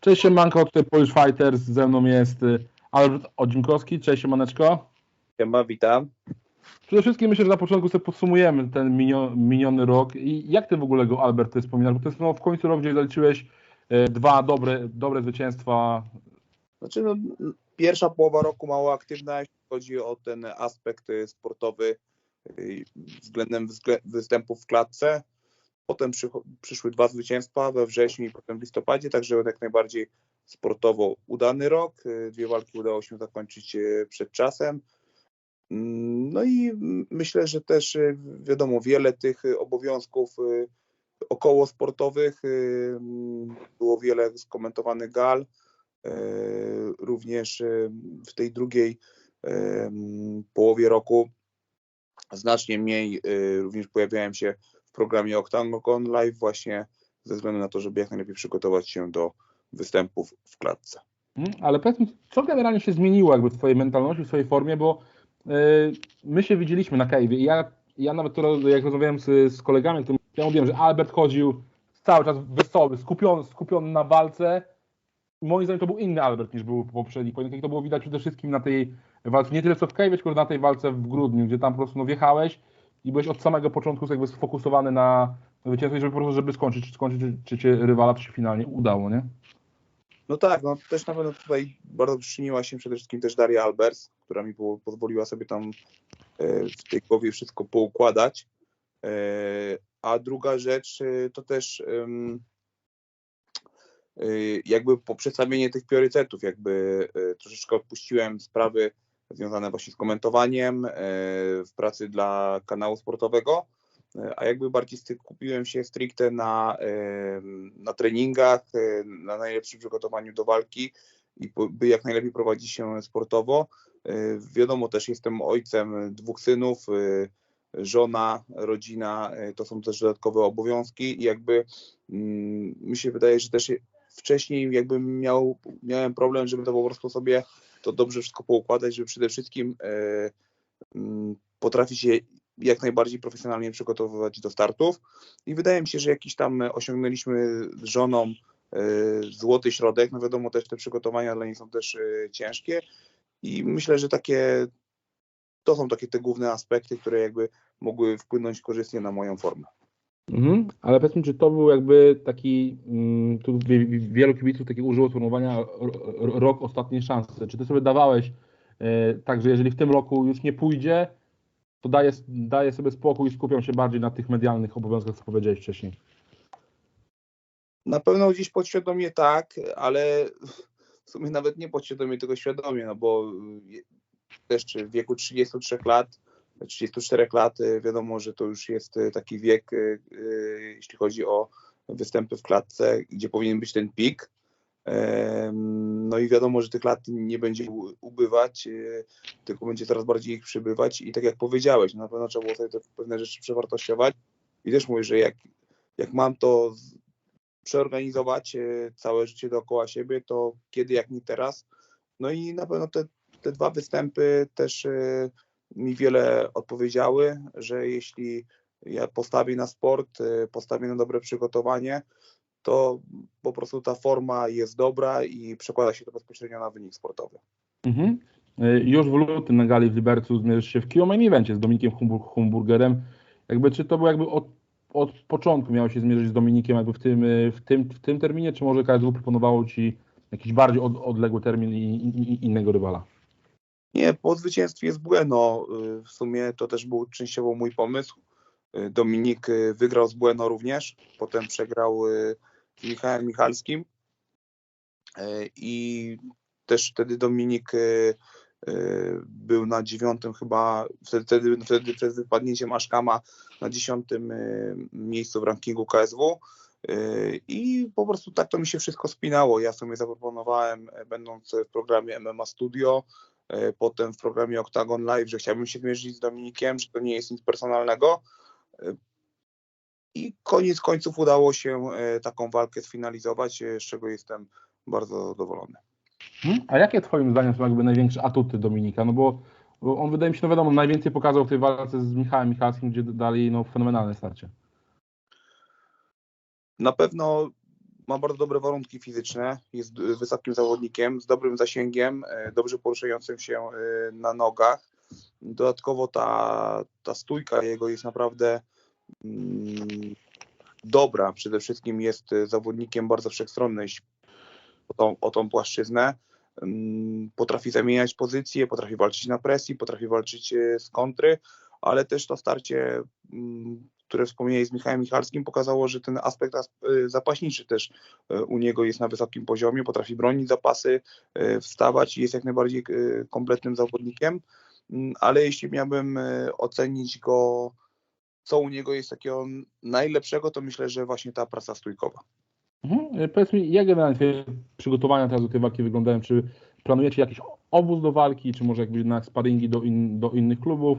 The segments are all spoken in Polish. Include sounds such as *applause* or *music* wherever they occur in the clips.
Cześć siemanko, tutaj Polish Fighters, ze mną jest y, Albert Odzinkowski, cześć siemaneczko. Siema, witam. Przede wszystkim myślę, że na początku sobie podsumujemy ten minio, miniony rok i jak ty w ogóle go Albert ty wspominasz, bo to jest no, w końcu rok, gdzie zaliczyłeś e, dwa dobre, dobre zwycięstwa. Znaczy, no, pierwsza połowa roku mało aktywna, jeśli chodzi o ten aspekt y, sportowy y, względem występów w klatce. Potem przy, przyszły dwa zwycięstwa we wrześniu i potem w listopadzie, także jak najbardziej sportowo udany rok. Y, dwie walki udało się zakończyć przed czasem. Mm, no i myślę, że też wiadomo, wiele tych obowiązków około sportowych, było wiele skomentowanych gal, również w tej drugiej e, połowie roku znacznie mniej również pojawiałem się w programie Octagon Live właśnie ze względu na to, żeby jak najlepiej przygotować się do występów w klatce. Mhm, ale powiedz mi, co generalnie się zmieniło jakby w Twojej mentalności, w swojej formie, bo my się widzieliśmy na Cave'ie i ja, ja nawet to, jak rozmawiałem z, z kolegami, to ja mówiłem, że Albert chodził cały czas wesoły, skupiony, skupiony na walce, moim zdaniem to był inny Albert niż był w poprzednich to było widać przede wszystkim na tej walce, nie tyle co w Kejwie, tylko na tej walce w grudniu, gdzie tam po prostu no, wjechałeś i byłeś od samego początku jakby sfokusowany na zwycięstwo żeby po prostu, żeby skończyć, czy skończyć, czy, czy cię rywala to się finalnie udało, nie? No tak, no też na pewno tutaj bardzo przyczyniła się przede wszystkim też Daria Albers, która mi pozwoliła sobie tam e, w tej głowie wszystko poukładać. E, a druga rzecz e, to też Y, jakby po przedstawienie tych priorytetów, jakby y, troszeczkę odpuściłem sprawy związane właśnie z komentowaniem y, w pracy dla kanału sportowego, a jakby bardziej skupiłem się stricte na, na treningach, na najlepszym przygotowaniu do walki i by jak najlepiej prowadzić się sportowo. Wiadomo, też jestem ojcem dwóch synów, żona, rodzina, to są też dodatkowe obowiązki i jakby mm, mi się wydaje, że też wcześniej jakbym miał, miałem problem, żeby to po prostu sobie to dobrze wszystko poukładać, żeby przede wszystkim e, mm, potrafić się jak najbardziej profesjonalnie przygotowywać do startów. I wydaje mi się, że jakiś tam osiągnęliśmy z żoną e, złoty środek, no wiadomo też te przygotowania dla niej są też e, ciężkie. I myślę, że takie to są takie te główne aspekty, które jakby mogły wpłynąć korzystnie na moją formę. Mhm, ale powiedz mi, czy to był jakby taki, mm, tu wielu kibiców takiego użyło sformułowania rok ostatniej szansy. Czy ty sobie dawałeś e, tak, że jeżeli w tym roku już nie pójdzie, to daje, daje sobie spokój i skupiam się bardziej na tych medialnych obowiązkach, co powiedziałeś wcześniej? Na pewno gdzieś podświadomie tak, ale w sumie nawet nie podświadomie, tylko świadomie, no bo też w wieku 33 lat 34 lat, y, wiadomo, że to już jest y, taki wiek, y, jeśli chodzi o występy w klatce, gdzie powinien być ten pik. No i wiadomo, że tych lat nie będzie ubywać, tylko będzie coraz bardziej ich przybywać i tak jak powiedziałeś, na pewno trzeba było sobie te pewne rzeczy przewartościować i też mówię, że jak, jak mam to przeorganizować całe życie dookoła siebie, to kiedy jak nie teraz. No i na pewno te, te dwa występy też mi wiele odpowiedziały, że jeśli ja postawię na sport, y, postawię na dobre przygotowanie, to po prostu ta forma jest dobra i przekłada się to bezpośrednio na wynik sportowy. Mhm. Y, już w lutym na gali w Libercu zmierzysz się w Kio Main Evencie z Dominikiem Humburgerem. Jakby, czy to było jakby od, od początku miało się zmierzyć z Dominikiem jakby w tym, y, w tym, w tym terminie, czy może KSW proponowało Ci jakiś bardziej od, odległy termin i, i innego rywala? Nie, po zwycięstwie jest Bueno. Y, w sumie to też był częściowo mój pomysł. Y, Dominik y, wygrał z Bueno również, potem przegrał z Michałem Michalskim i też wtedy Dominik był na dziewiątym chyba, wtedy, wtedy, wtedy przed wypadnięciem Aszkama na dziesiątym miejscu w rankingu KSW i po prostu tak to mi się wszystko spinało. Ja sobie zaproponowałem, będąc w programie MMA Studio, potem w programie Octagon Live, że chciałbym się zmierzyć z Dominikiem, że to nie jest nic personalnego. E, I koniec końców udało się e, taką walkę sfinalizować, z czego jestem bardzo zadowolony. Hmm? A jakie Twoim zdaniem są jakby największe atuty Dominika? No bo, bo on wydaje mi się, no wiadomo, najwięcej pokazał w tej walce z Michałem Michalskim, gdzie dali no, fenomenalne starcie. Na pewno ma bardzo dobre warunki fizyczne, jest wysokim zawodnikiem, z dobrym zasięgiem, dobrze poruszającym się na nogach. Dodatkowo ta, ta stójka jego jest naprawdę mm, dobra. Przede wszystkim jest zawodnikiem bardzo wszechstronny o tą, o tą płaszczyznę. Mm, potrafi zamieniać pozycje, potrafi walczyć na presji, potrafi walczyć z kontry, ale też to starcie mm, które wspomniałeś z Michałem Michalskim, pokazało, że ten aspekt y, zapaśniczy też y, u niego jest na wysokim poziomie, potrafi bronić zapasy, y, wstawać i jest jak najbardziej kompletnym zawodnikiem, mm, ale jeśli miałbym ocenić go, co u niego jest takiego najlepszego, to myślę, że właśnie ta praca stójkowa. Mhm. Powiedz mi, jak generalnie przygotowania teraz do tej walki wyglądają? Czy planujecie jakiś obóz do walki, czy może jakby jednak sparingi do, in, do innych klubów?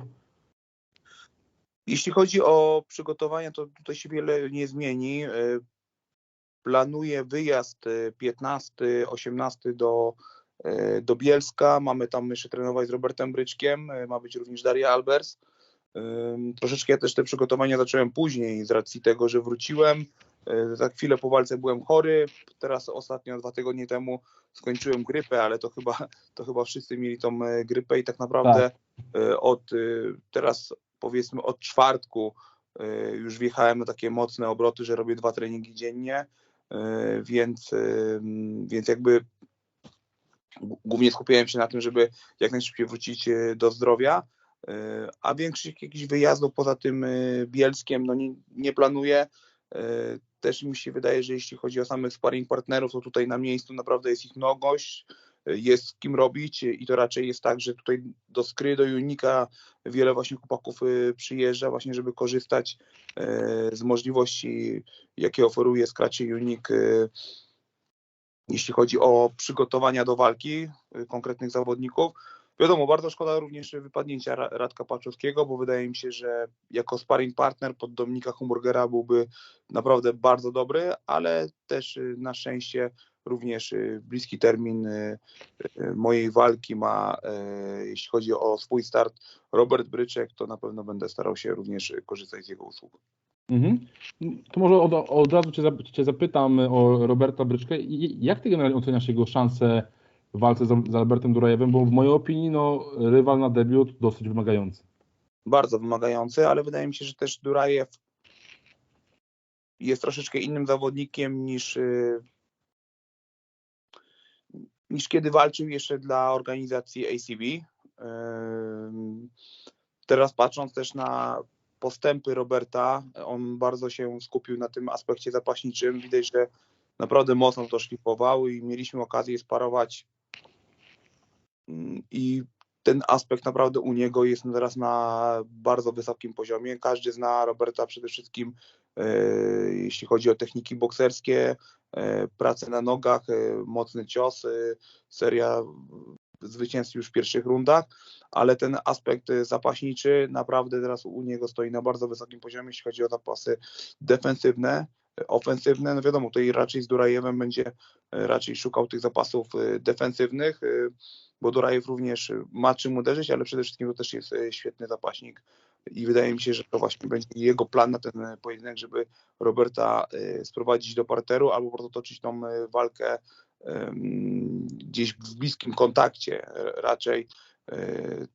Jeśli chodzi o przygotowania, to tutaj się wiele nie zmieni. E, planuję wyjazd 15, e, 18 do, e, do Bielska. Mamy tam jeszcze trenować z Robertem Bryczkiem. Ma być również Daria Albers. Troszeczkę ja też te przygotowania zacząłem później z racji tego, że wróciłem. Za chwilę po walce byłem chory. Teraz ostatnio, dwa tygodnie temu skończyłem grypę, ale to chyba, to chyba wszyscy mieli tą grypę i tak naprawdę tak. od teraz powiedzmy od czwartku y, już wjechałem na takie mocne obroty, że robię dwa treningi dziennie, y, więc, y, więc jakby głównie skupiałem się na tym, żeby jak najszybciej wrócić do zdrowia, a większych jakichś wyjazdów poza tym Bielskiem no nie, nie planuję. Też mi się wydaje, że jeśli chodzi o samych sparring partnerów, to tutaj na miejscu naprawdę jest ich mnogość jest z kim robić i to raczej jest tak, że tutaj do Skry, do Unika wiele właśnie chłopaków y, przyjeżdża właśnie, żeby korzystać y, z możliwości, jakie oferuje Skracie Unik y, jeśli chodzi o przygotowania do walki konkretnych zawodników. Wiadomo, bardzo szkoda również wypadnięcia Radka Paczowskiego, bo wydaje mi się, że jako sparring partner pod Dominika Humburgera byłby naprawdę bardzo dobry, ale też na szczęście również y, bliski termin y, y, mojej walki ma, jeśli chodzi o swój start, Robert Bryczek, to na pewno będę starał się również korzystać z jego usług. Mhm. To może od, od razu cię, cię zapytam o Roberta Bryczkę. Jak ty generalnie oceniasz jego szanse w walce z, z Albertem Durajewem? Bo w mojej opinii no, rywal na debiut dosyć wymagający. Bardzo wymagający, ale wydaje mi się, że też Durajew jest troszeczkę innym zawodnikiem niż niż kiedy walczył jeszcze dla organizacji ACB. Teraz patrząc też na postępy Roberta, on bardzo się skupił na tym aspekcie zapaśniczym. Widać, że naprawdę mocno to szlifował i mieliśmy okazję sparować i ten aspekt naprawdę u niego jest teraz na bardzo wysokim poziomie. Każdy zna Roberta przede wszystkim, jeśli chodzi o techniki bokserskie, e, pracę na nogach, e, mocny cios, seria zwycięstw już w pierwszych rundach, ale ten aspekt zapaśniczy naprawdę teraz u niego stoi na bardzo wysokim poziomie, jeśli chodzi o zapasy defensywne ofensywne. No wiadomo, tutaj raczej z Durajewem będzie raczej szukał tych zapasów defensywnych bo Dorajew również ma czym uderzyć, ale przede wszystkim to też jest e, świetny zapaśnik i wydaje mi się, że to właśnie będzie jego plan na ten pojedynek, żeby Roberta e, sprowadzić do parteru albo po prostu toczyć tą e, walkę gdzieś w bliskim kontakcie. Raczej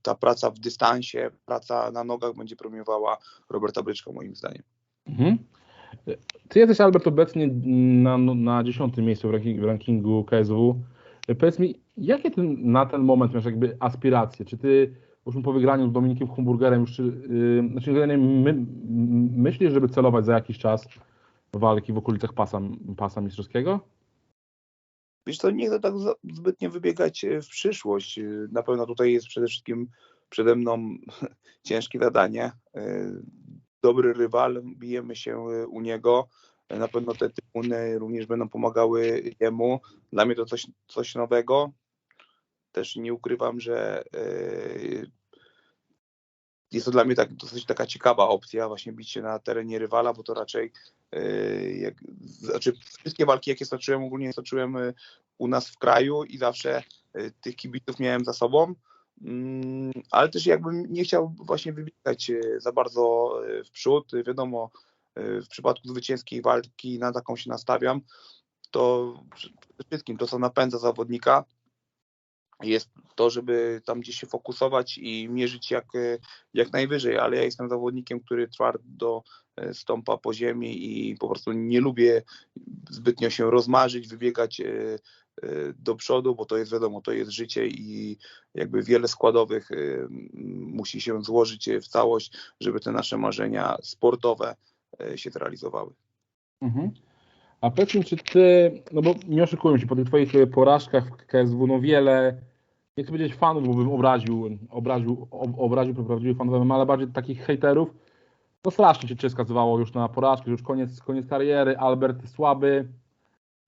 ta praca w dystansie, praca na nogach będzie promiowała Roberta Bryczka moim zdaniem. Mhm. Ty jesteś Albert obecnie na, na 10 miejscu w rankingu, w rankingu KSW. Powiedz mi, jakie ty na ten moment masz jakby aspiracje? Czy ty już po wygraniu z Dominikiem Humburgerem już, yy, znaczy my, myślisz, żeby celować za jakiś czas walki w okolicach pasa, pasa mistrzowskiego? Wiesz to nie chcę tak zbytnio wybiegać e, w przyszłość. E, na pewno tutaj jest przede wszystkim przede mną *laughs* ciężkie zadanie. E, dobry rywal, bijemy się u niego. Na pewno te trybuny również będą pomagały jemu. Dla mnie to coś, coś nowego. Też nie ukrywam, że e, jest to dla mnie tak, dosyć taka ciekawa opcja, właśnie bić się na terenie rywala, bo to raczej e, jak, znaczy wszystkie walki, jakie stoczyłem, ogólnie stoczyłem e, u nas w kraju i zawsze tych kibiców miałem za sobą, mm, ale też jakbym nie chciał właśnie wybiegać za bardzo w przód, wiadomo, w przypadku zwycięskiej walki na taką się nastawiam, to przede wszystkim to, co napędza zawodnika, jest to, żeby tam gdzieś się fokusować i mierzyć jak, jak najwyżej, ale ja jestem zawodnikiem, który twardo e, stąpa po ziemi i po prostu nie lubię zbytnio się rozmarzyć, wybiegać e, e, do przodu, bo to jest wiadomo, to jest życie i jakby wiele składowych musi się złożyć w całość, żeby te nasze marzenia sportowe się zrealizowały. Mhm. A powiedz mi, czy ty, no bo nie oszukujmy się, po tych twoich porażkach w KSW, no wiele, nie chcę powiedzieć fanów, bo bym obraził, obraził, obraził prawdziwych fanów, ale bardziej takich hejterów, no strasznie cię skazywało już na porażkę, już koniec, koniec kariery, Albert słaby,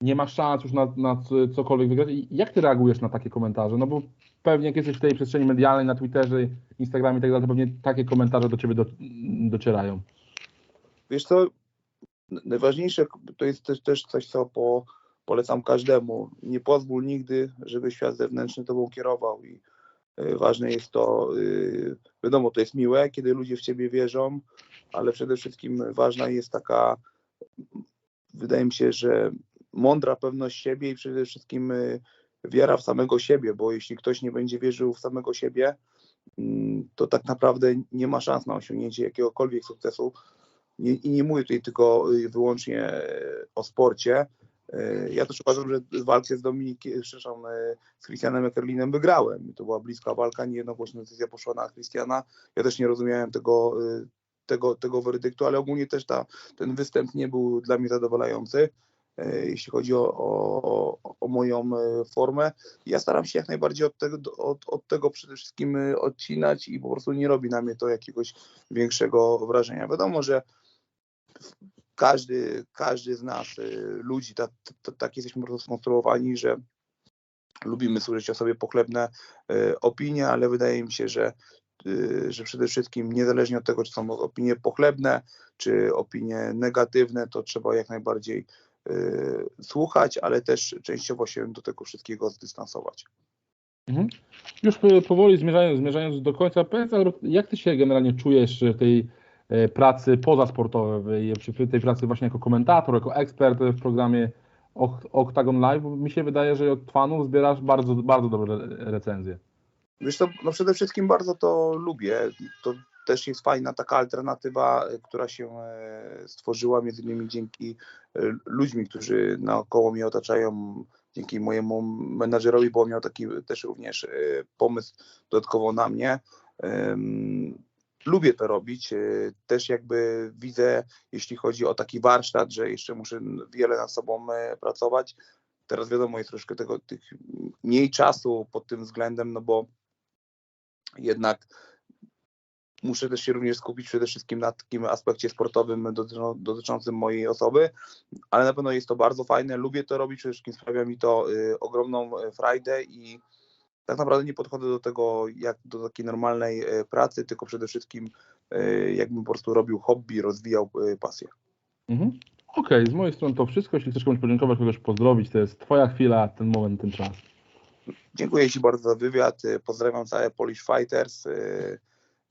nie ma szans już na, na cokolwiek wygrać. I jak ty reagujesz na takie komentarze? No bo pewnie jak jesteś w tej przestrzeni medialnej, na Twitterze, Instagramie i tak dalej, to pewnie takie komentarze do ciebie do, docierają. Wiesz co, najważniejsze to jest też, też coś, co po, polecam każdemu. Nie pozwól nigdy, żeby świat zewnętrzny tobą kierował i y, ważne jest to, y, wiadomo, to jest miłe, kiedy ludzie w ciebie wierzą, ale przede wszystkim ważna jest taka, wydaje mi się, że mądra pewność siebie i przede wszystkim y, wiara w samego siebie, bo jeśli ktoś nie będzie wierzył w samego siebie, mm, to tak naprawdę nie ma szans na osiągnięcie jakiegokolwiek sukcesu, nie, I nie mówię tutaj tylko wyłącznie e, o sporcie. E, ja też uważam, że walkę z Dominikiem, e, z Christianem Ekerlinem wygrałem. To była bliska walka, niejednogłośna decyzja poszła na Christiana. Ja też nie rozumiałem tego, tego, tego werdyktu, ale ogólnie też ta, ten występ nie był dla mnie zadowalający, jeśli chodzi o, o, o moją formę. Ja staram się jak najbardziej od tego, od, od tego przede wszystkim odcinać i po prostu nie robi na mnie to jakiegoś większego wrażenia. Wiadomo, że każdy, każdy z nas, y, ludzi, tak, tak jesteśmy po skonstruowani, że lubimy słyszeć o sobie pochlebne y, opinie, ale wydaje mi się, że, y, że przede wszystkim niezależnie od tego, czy są opinie pochlebne, czy opinie negatywne, to trzeba jak najbardziej słuchać, ale też częściowo się do tego wszystkiego zdystansować. Mhm. Już powoli zmierzając, zmierzając do końca, powiedz, jak ty się generalnie czujesz w tej pracy pozasportowej, tej pracy właśnie jako komentator, jako ekspert w programie Octagon Live, mi się wydaje, że od fanów zbierasz bardzo, bardzo dobre recenzje. Wiesz to, no przede wszystkim bardzo to lubię. To też jest fajna taka alternatywa, która się e, stworzyła między innymi dzięki e, ludźmi, którzy naokoło mnie otaczają, dzięki mojemu menadżerowi, bo miał taki też również pomysł dodatkowo na mnie lubię to robić. E, też jakby widzę, jeśli chodzi o taki warsztat, że jeszcze muszę wiele nad sobą e, pracować. Teraz wiadomo, jest troszkę tego, tych mniej czasu pod tym względem, no bo jednak muszę też się również skupić przede wszystkim na takim aspekcie sportowym dotyczącym mojej osoby, ale na pewno jest to bardzo fajne, lubię to robić, przede wszystkim sprawia mi to y, ogromną e, frajdę i tak naprawdę nie podchodzę do tego jak do takiej normalnej e, pracy, tylko przede wszystkim e, jakbym po prostu robił hobby, rozwijał e, pasję. Mhm. Okej, okay, z mojej strony to wszystko. Jeśli chcesz komuś podziękować, kogoś pozdrowić, to jest Twoja chwila, ten moment, ten czas. Dziękuję Ci bardzo za wywiad. Pozdrawiam całe Polish Fighters.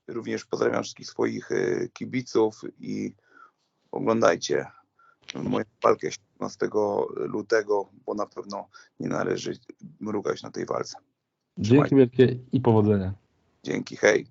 Również pozdrawiam wszystkich swoich kibiców i oglądajcie moją walkę 17 lutego, bo na pewno nie należy mrugać na tej walce. Dzięki wielkie i powodzenia. Dzięki, hej.